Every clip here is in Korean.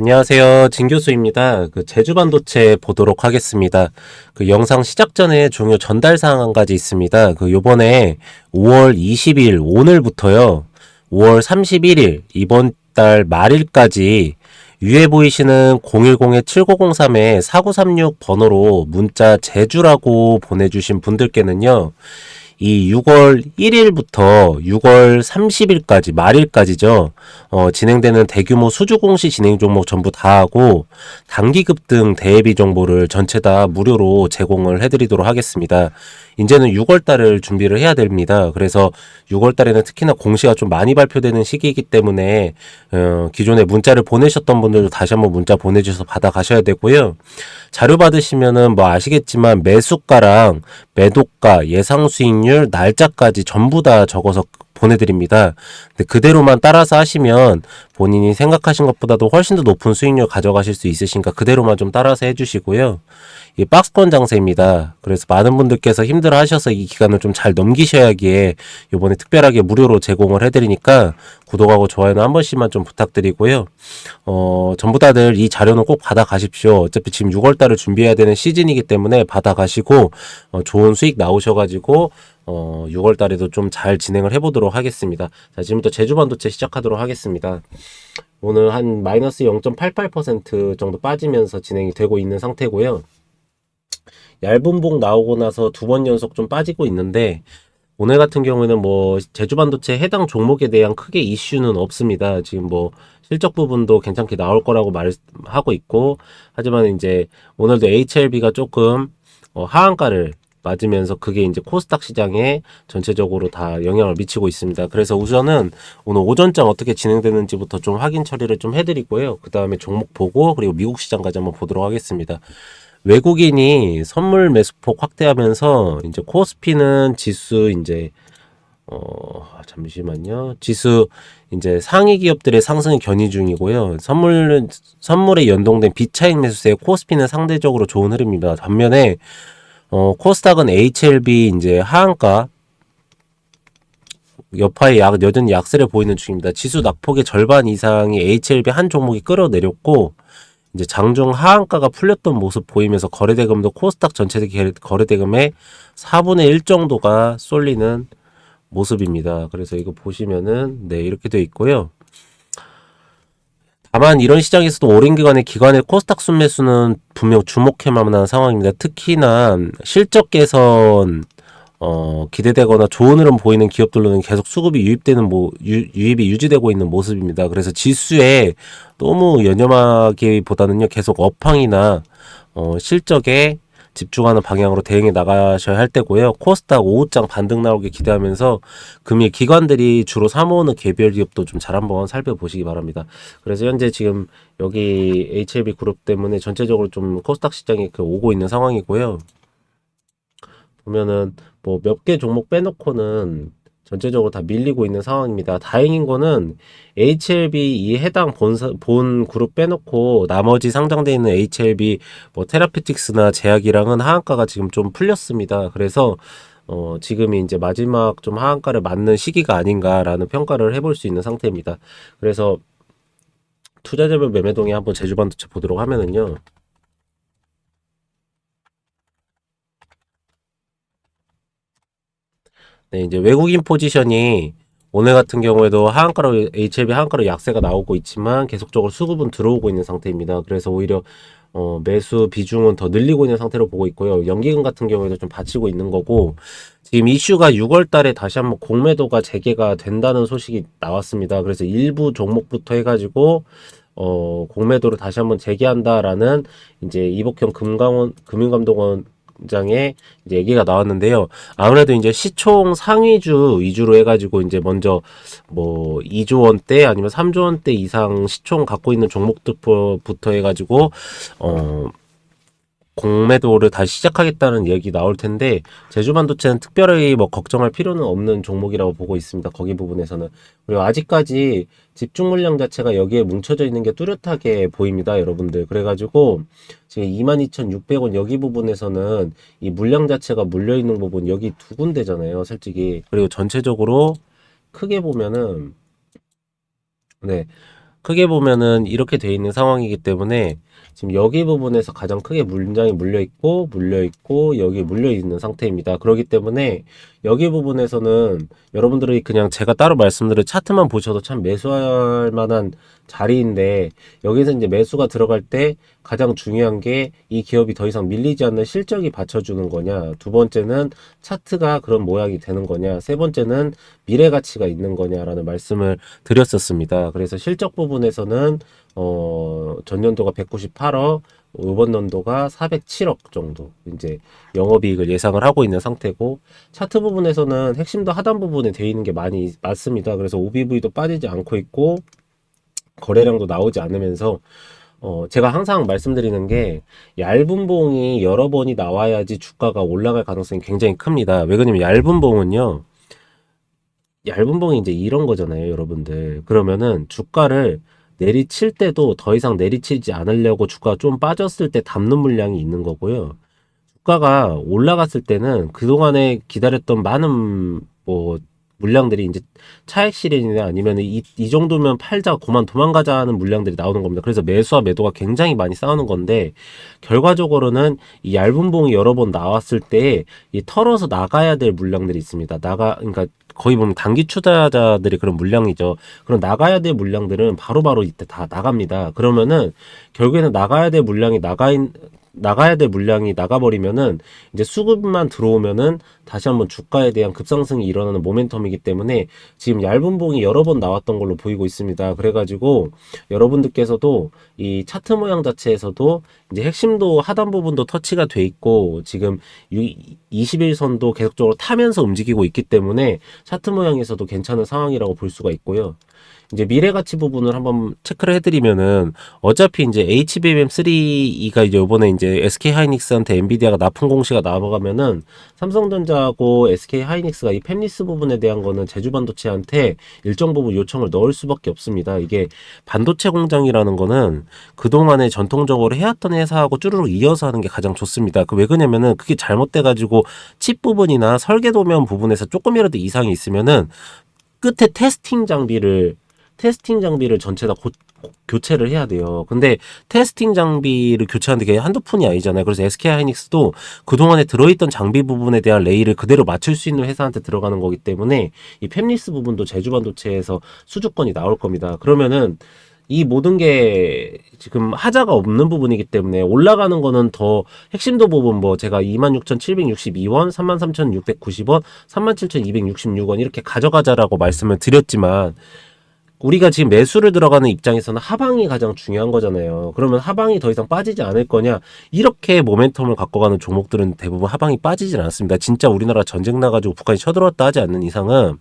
안녕하세요. 진 교수입니다. 그 제주 반도체 보도록 하겠습니다. 그 영상 시작 전에 중요 전달 사항 한 가지 있습니다. 그 요번에 5월 20일 오늘부터요. 5월 31일 이번 달 말일까지 위에 보이시는 010-7903-4936 번호로 문자 제주라고 보내주신 분들께는요. 이 6월 1일부터 6월 30일까지 말일까지죠. 어, 진행되는 대규모 수주 공시 진행 종목 전부 다 하고 단기 급등 대비 정보를 전체 다 무료로 제공을 해드리도록 하겠습니다. 이제는 6월 달을 준비를 해야 됩니다. 그래서 6월 달에는 특히나 공시가 좀 많이 발표되는 시기이기 때문에 어, 기존에 문자를 보내셨던 분들도 다시 한번 문자 보내주셔서 받아 가셔야 되고요. 자료 받으시면은 뭐 아시겠지만 매수가랑 매도가, 예상 수익률, 날짜까지 전부 다 적어서 보내드립니다. 근데 그대로만 따라서 하시면 본인이 생각하신 것보다도 훨씬 더 높은 수익률 가져가실 수 있으시니까 그대로만 좀 따라서 해주시고요. 이 박스권 장세입니다. 그래서 많은 분들께서 힘들어 하셔서 이 기간을 좀 잘 넘기셔야기에 이번에 특별하게 무료로 제공을 해드리니까 구독하고 좋아요는 한 번씩만 좀 부탁드리고요. 어, 전부 다들 이 자료는 꼭 받아 가십시오. 어차피 지금 6월달을 준비해야 되는 시즌이기 때문에 받아 가시고 어, 좋은 수익 나오셔가지고 어, 6월 달에도 좀 잘 진행을 해보도록 하겠습니다. 자, 지금부터 제주 반도체 시작하도록 하겠습니다. 오늘 한 마이너스 0.88% 정도 빠지면서 진행이 되고 있는 상태고요. 얇은 봉 나오고 나서 두 번 연속 좀 빠지고 있는데 오늘 같은 경우에는 뭐 제주 반도체 해당 종목에 대한 크게 이슈는 없습니다. 지금 뭐 실적 부분도 괜찮게 나올 거라고 말하고 있고 하지만 이제 오늘도 HLB가 조금 어, 하한가를 맞으면서 그게 이제 코스닥 시장에 전체적으로 다 영향을 미치고 있습니다. 그래서 우선은 오늘 오전장 어떻게 진행되는지부터 좀 확인 처리를 좀 해드리고요. 그 다음에 종목 보고 그리고 미국 시장까지 한번 보도록 하겠습니다. 외국인이 선물 매수폭 확대하면서 이제 코스피는 지수 이제 어 잠시만요. 지수 이제 상위 기업들의 상승이 견인 중이고요. 선물 선물에 연동된 비차익 매수세 코스피는 상대적으로 좋은 흐름입니다. 반면에 어, 코스닥은 HLB 이제 하한가 여파에 약, 여전히 약세를 보이는 중입니다. 지수 낙폭의 절반 이상이 HLB 한 종목이 끌어내렸고, 이제 장중 하한가가 풀렸던 모습 보이면서 거래대금도 코스닥 전체 거래대금의 4분의 1 정도가 쏠리는 모습입니다. 그래서 이거 보시면은, 네, 이렇게 되어 있고요. 다만 이런 시장에서도 오랜 기간의 기관의 코스닥 순매수는 분명 주목할 만한 상황입니다. 특히나 실적 개선 어, 기대되거나 좋은 흐름 보이는 기업들로는 계속 수급이 유입되는 뭐 유, 유입이 유지되고 있는 모습입니다. 그래서 지수에 너무 연연하기보다는요 계속 업황이나 어, 실적에 집중하는 방향으로 대응해 나가셔야 할 때고요. 코스닥 5장 반등 나오길 기대하면서 금일 기관들이 주로 사모으는 개별 기업도 좀 잘 한번 살펴보시기 바랍니다. 그래서 현재 지금 여기 HLB 그룹 때문에 전체적으로 좀 코스닥 시장이 그 오고 있는 상황이고요. 보면은 뭐 몇 개 종목 빼놓고는 전체적으로 다 밀리고 있는 상황입니다. 다행인 거는 HLB 이 해당 본사, 본 그룹 빼놓고 나머지 상장되어 있는 HLB 뭐 테라피틱스나 제약이랑은 하한가가 지금 좀 풀렸습니다. 그래서 어, 지금이 이제 마지막 좀 하한가를 맞는 시기가 아닌가라는 평가를 해볼 수 있는 상태입니다. 그래서 투자자별 매매동에 한번 제주반도체 보도록 하면은요. 네, 이제 외국인 포지션이 오늘 같은 경우에도 하한가로 HLB 하한가로 약세가 나오고 있지만 계속적으로 수급은 들어오고 있는 상태입니다. 그래서 오히려 어, 매수 비중은 더 늘리고 있는 상태로 보고 있고요. 연기금 같은 경우에도 좀 받치고 있는 거고 지금 이슈가 6월 달에 다시 한번 공매도가 재개가 된다는 소식이 나왔습니다. 그래서 일부 종목부터 해가지고 어, 공매도를 다시 한번 재개한다라는 이제 이복형 금강원 금융감독원 장에 이제 얘기가 나왔는데요. 아무래도 이제 시총 상위주 위주로 해가지고 이제 먼저 뭐 2조 원대 아니면 3조 원대 이상 시총 갖고 있는 종목들부터 해가지고 어 공매도를 다시 시작하겠다는 얘기 나올 텐데 제주 반도체는 특별히 뭐 걱정할 필요는 없는 종목이라고 보고 있습니다. 거기 부분에서는 그리고 아직까지 집중 물량 자체가 여기에 뭉쳐져 있는 게 뚜렷하게 보입니다, 여러분들. 그래가지고 지금 22,600원 여기 부분에서는 이 물량 자체가 물려 있는 부분 여기 두 군데잖아요, 솔직히. 그리고 전체적으로 크게 보면은 네. 크게 보면은 이렇게 돼 있는 상황이기 때문에 지금 여기 부분에서 가장 크게 물량이 물려 있고 물려 있고 여기 물려 있는 상태입니다. 그렇기 때문에 여기 부분에서는 여러분들이 그냥 제가 따로 말씀드린 차트만 보셔도 참 매수할 만한 자리인데 여기서 이제 매수가 들어갈 때 가장 중요한 게 이 기업이 더 이상 밀리지 않는 실적이 받쳐주는 거냐 두 번째는 차트가 그런 모양이 되는 거냐 세 번째는 미래 가치가 있는 거냐라는 말씀을 드렸었습니다. 그래서 실적 부분에서는 어 전년도가 198억 이번 년도가 407억 정도 이제 영업이익을 예상을 하고 있는 상태고 차트 부분에서는 핵심도 하단 부분에 되어 있는 게 많이 많습니다. 그래서 OBV도 빠지지 않고 있고 거래량도 나오지 않으면서 어, 제가 항상 말씀드리는 게 얇은 봉이 여러 번이 나와야지 주가가 올라갈 가능성이 굉장히 큽니다. 왜 그러냐면 얇은 봉은요. 얇은 봉이 이제 이런 거잖아요, 여러분들. 그러면은 주가를 내리칠 때도 더 이상 내리치지 않으려고 주가가 좀 빠졌을 때 담는 물량이 있는 거고요. 주가가 올라갔을 때는 그동안에 기다렸던 많은 뭐 물량들이 이제 차익 실현이나 아니면 이, 이 정도면 팔자 그만 도망가자 하는 물량들이 나오는 겁니다. 그래서 매수와 매도가 굉장히 많이 싸우는 건데 결과적으로는 이 얇은 봉이 여러 번 나왔을 때 이 털어서 나가야 될 물량들이 있습니다. 나가 그러니까 거의 보면 단기 투자자들이 그런 물량이죠. 그럼 나가야 될 물량들은 바로 바로 이때 다 나갑니다. 그러면은 결국에는 나가야 될 물량이 나가 있, 나가야 될 물량이 나가버리면은 이제 수급만 들어오면은 다시 한번 주가에 대한 급상승이 일어나는 모멘텀이기 때문에 지금 얇은 봉이 여러 번 나왔던 걸로 보이고 있습니다. 그래가지고 여러분들께서도 이 차트 모양 자체에서도 이제 핵심도 하단 부분도 터치가 돼 있고 지금 21선도 계속적으로 타면서 움직이고 있기 때문에 차트 모양에서도 괜찮은 상황이라고 볼 수가 있고요. 이제 미래 가치 부분을 한번 체크를 해드리면은 어차피 이제 HBM3가 이제 이번에 이제 SK 하이닉스한테 엔비디아가 납품 공시가 나와가면은 삼성전자 하고 SK 하이닉스가 이 팹리스 부분에 대한 거는 제주 반도체한테 일정 부분 요청을 넣을 수밖에 없습니다. 이게 반도체 공장이라는 거는 그동안에 전통적으로 해왔던 회사하고 쭈루룩 이어서 하는 게 가장 좋습니다. 그 왜 그러냐면은 그게 잘못돼 가지고 칩 부분이나 설계 도면 부분에서 조금이라도 이상이 있으면은 끝에 테스팅 장비를 테스팅 장비를 전체 다 고, 교체를 해야 돼요. 근데 테스팅 장비를 교체하는 게 한두 푼이 아니잖아요. 그래서 SK 하이닉스도 그동안에 들어있던 장비 부분에 대한 레이를 그대로 맞출 수 있는 회사한테 들어가는 거기 때문에 이 팹리스 부분도 제주 반도체에서 수주권이 나올 겁니다. 그러면은 이 모든 게 지금 하자가 없는 부분이기 때문에 올라가는 거는 더 핵심도 부분 뭐 제가 26,762원, 33,690원, 37,266원 이렇게 가져가자라고 말씀을 드렸지만 우리가 지금 매수를 들어가는 입장에서는 하방이 가장 중요한 거잖아요. 그러면 하방이 더 이상 빠지지 않을 거냐? 이렇게 모멘텀을 갖고 가는 종목들은 대부분 하방이 빠지진 않습니다. 진짜 우리나라 전쟁 나가지고 북한이 쳐들어왔다 하지 않는 이상은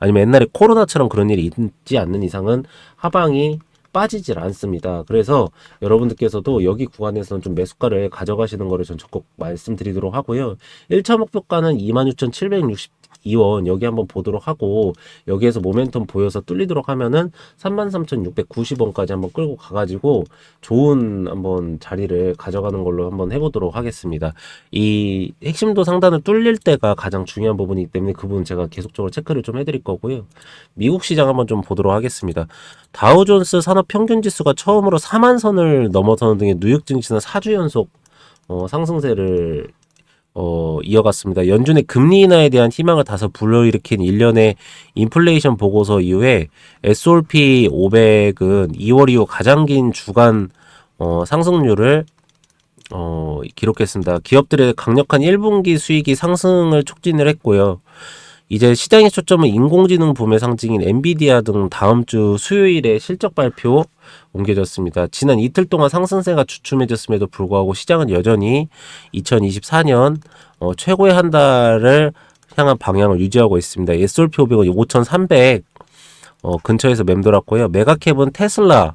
아니면 옛날에 코로나처럼 그런 일이 있지 않는 이상은 하방이 빠지질 않습니다. 그래서 여러분들께서도 여기 구간에서는 좀 매수가를 가져가시는 거를 전 적극 말씀드리도록 하고요. 1차 목표가는 26,760 2원 여기 한번 보도록 하고 여기에서 모멘텀 보여서 뚫리도록 하면은 33,690원까지 한번 끌고 가가지고 좋은 한번 자리를 가져가는 걸로 한번 해보도록 하겠습니다. 이 핵심도 상단을 뚫릴 때가 가장 중요한 부분이기 때문에 그 부분 제가 계속적으로 체크를 좀 해드릴 거고요. 미국 시장 한번 좀 보도록 하겠습니다. 다우존스 산업 평균 지수가 처음으로 4만 선을 넘어서는 등의 뉴욕 증시는 4주 연속 어, 상승세를 어, 이어갔습니다. 연준의 금리 인하에 대한 희망을 다소 불러일으킨 일련의 인플레이션 보고서 이후에 S&P 500은 2월 이후 가장 긴 주간 어, 상승률을 어, 기록했습니다. 기업들의 강력한 1분기 수익이 상승을 촉진을 했고요. 이제 시장의 초점은 인공지능 붐의 상징인 엔비디아 등 다음 주 수요일에 실적 발표 옮겨졌습니다. 지난 이틀 동안 상승세가 주춤해졌음에도 불구하고 시장은 여전히 2024년 어, 최고의 한 달을 향한 방향을 유지하고 있습니다. S&P 500은 5,300 어, 근처에서 맴돌았고요. 메가캡은 테슬라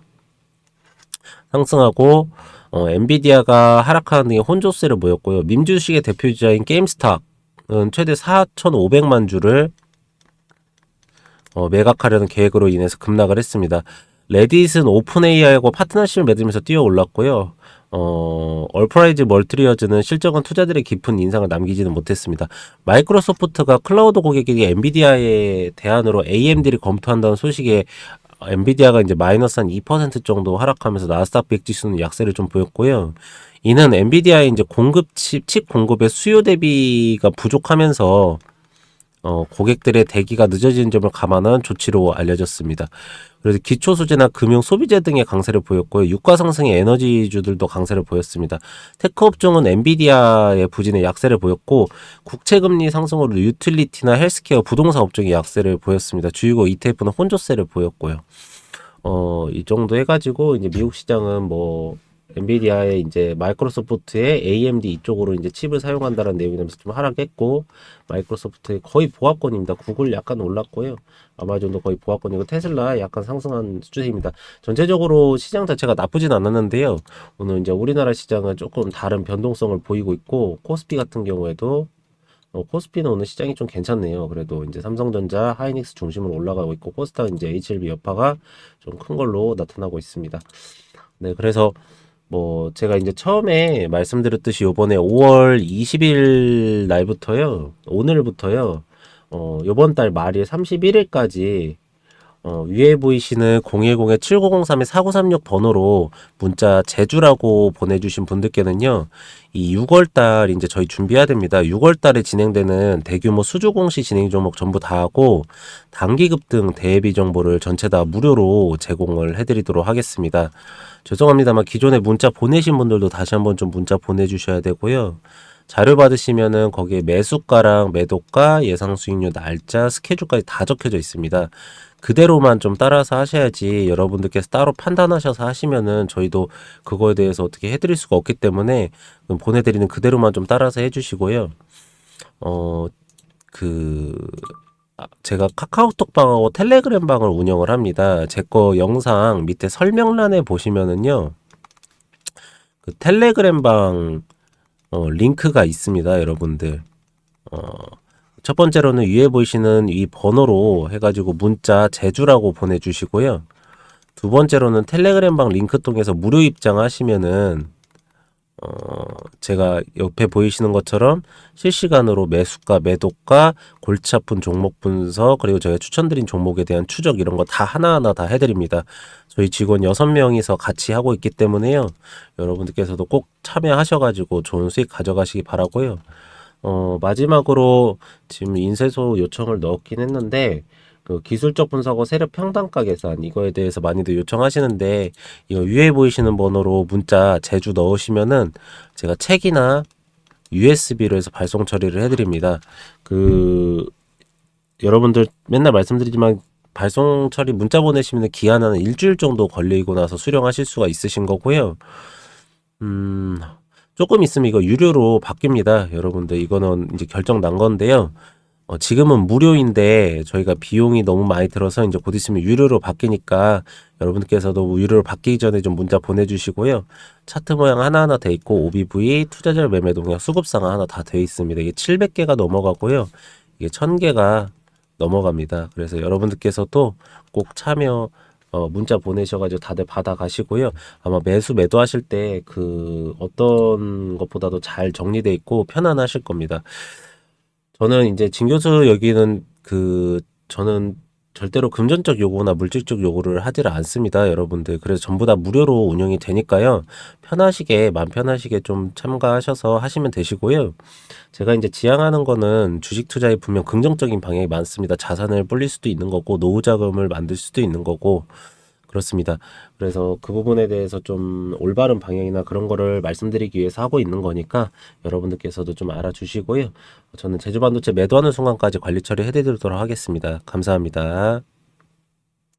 상승하고 어, 엔비디아가 하락하는 등의 혼조세를 보였고요. 민주식의 대표주자인 게임스탑 최대 4,500만 주를 어, 매각하려는 계획으로 인해서 급락을 했습니다. 레딧은 오픈 AI하고 파트너십을 맺으면서 뛰어 올랐고요. 어, 얼프라이즈 멀트리어즈는 실적은 투자들의 깊은 인상을 남기지는 못했습니다. 마이크로소프트가 클라우드 고객에게 엔비디아의 대안으로 AMD를 검토한다는 소식에 엔비디아가 이제 마이너스 한 2% 정도 하락하면서 나스닥 100 지수는 약세를 좀 보였고요. 이는 엔비디아의 이제 공급 칩, 칩 공급의 수요 대비가 부족하면서 어, 고객들의 대기가 늦어지는 점을 감안한 조치로 알려졌습니다. 그래서 기초 소재나 금융 소비재 등의 강세를 보였고요. 유가 상승의 에너지주들도 강세를 보였습니다. 테크 업종은 엔비디아의 부진의 약세를 보였고 국채 금리 상승으로 유틸리티나 헬스케어 부동산 업종이 약세를 보였습니다. 주유고 ETF는 혼조세를 보였고요. 어, 이 정도 해 가지고 이제 미국 시장은 뭐 엔비디아의 이제 마이크로소프트의 AMD 이쪽으로 이제 칩을 사용한다는 내용이 나면서 좀 하락했고 마이크로소프트의 거의 보합권입니다. 구글 약간 올랐고요. 아마존도 거의 보합권이고 테슬라 약간 상승한 수준입니다. 전체적으로 시장 자체가 나쁘진 않았는데요. 오늘 이제 우리나라 시장은 조금 다른 변동성을 보이고 있고 코스피 같은 경우에도 어, 코스피는 오늘 시장이 좀 괜찮네요. 그래도 이제 삼성전자, 하이닉스 중심으로 올라가고 있고 코스닥은 이제 HLB 여파가 좀 큰 걸로 나타나고 있습니다. 네, 그래서 뭐 제가 이제 처음에 말씀드렸듯이 요번에 5월 20일 날부터요. 오늘부터요. 어, 요번 달 말일 31일까지 어, 위에 보이시는 010-7903-4936 번호로 문자 제주라고 보내주신 분들께는요, 이 6월달 이제 저희 준비해야 됩니다. 6월달에 진행되는 대규모 수주 공시 진행 종목 전부 다 하고 단기급 등 대비 정보를 전체 다 무료로 제공을 해드리도록 하겠습니다. 죄송합니다만 기존에 문자 보내신 분들도 다시 한번 좀 문자 보내주셔야 되고요. 자료 받으시면은 거기에 매수가랑 매도가, 예상 수익률 날짜, 스케줄까지 다 적혀져 있습니다. 그대로만 좀 따라서 하셔야지 여러분들께서 따로 판단하셔서 하시면은 저희도 그거에 대해서 어떻게 해드릴 수가 없기 때문에 보내드리는 그대로만 좀 따라서 해주시고요. 어, 그, 아, 제가 카카오톡 방하고 텔레그램 방을 운영을 합니다. 제 거 영상 밑에 설명란에 보시면은요. 그 텔레그램 방 어, 링크가 있습니다, 여러분들. 어, 첫 번째로는 위에 보이시는 이 번호로 해가지고 문자 제주라고 보내주시고요. 두 번째로는 텔레그램 방 링크 통해서 무료 입장하시면은 어, 제가 옆에 보이시는 것처럼 실시간으로 매수가, 매도가, 골치 아픈 종목 분석, 그리고 저희가 추천드린 종목에 대한 추적 이런 거 다 하나하나 다 해드립니다. 저희 직원 6명이서 같이 하고 있기 때문에요. 여러분들께서도 꼭 참여하셔가지고 좋은 수익 가져가시기 바라고요. 어, 마지막으로 지금 인쇄소 요청을 넣었긴 했는데, 그 기술적 분석어 세력 평단가 계산 이거에 대해서 많이들 요청하시는데 이거 위에 보이시는 번호로 문자 제주 넣으시면은 제가 책이나 USB로 해서 발송 처리를 해드립니다. 그 여러분들 맨날 말씀드리지만 발송 처리 문자 보내시면 기한 한 일주일 정도 걸리고 나서 수령하실 수가 있으신 거고요. 음 조금 있으면 이거 유료로 바뀝니다. 여러분들 이거는 이제 결정 난 건데요. 어, 지금은 무료인데 저희가 비용이 너무 많이 들어서 이제 곧 있으면 유료로 바뀌니까 여러분들께서도 유료로 바뀌기 전에 좀 문자 보내주시고요. 차트 모양 하나하나 돼 있고 OBV, 투자자 매매 동향, 수급상황 하나 다 돼 있습니다. 이게 700개가 넘어가고요. 이게 1000개가 넘어갑니다. 그래서 여러분들께서도 꼭 참여 어, 문자 보내셔가지고 다들 받아가시고요. 아마 매수 매도하실 때 그 어떤 것보다도 잘 정리돼 있고 편안하실 겁니다. 저는 이제 진 교수 여기는 그 저는 절대로 금전적 요구나 물질적 요구를 하지를 않습니다, 여러분들. 그래서 전부 다 무료로 운영이 되니까요. 편하시게, 마음 편하시게 좀 참가하셔서 하시면 되시고요. 제가 이제 지향하는 거는 주식 투자에 분명 긍정적인 방향이 많습니다. 자산을 불릴 수도 있는 거고, 노후 자금을 만들 수도 있는 거고, 그렇습니다. 그래서 그 부분에 대해서 좀 올바른 방향이나 그런 거를 말씀드리기 위해서 하고 있는 거니까 여러분들께서도 좀 알아주시고요. 저는 제주반도체 매도하는 순간까지 관리 처리 해드리도록 하겠습니다. 감사합니다.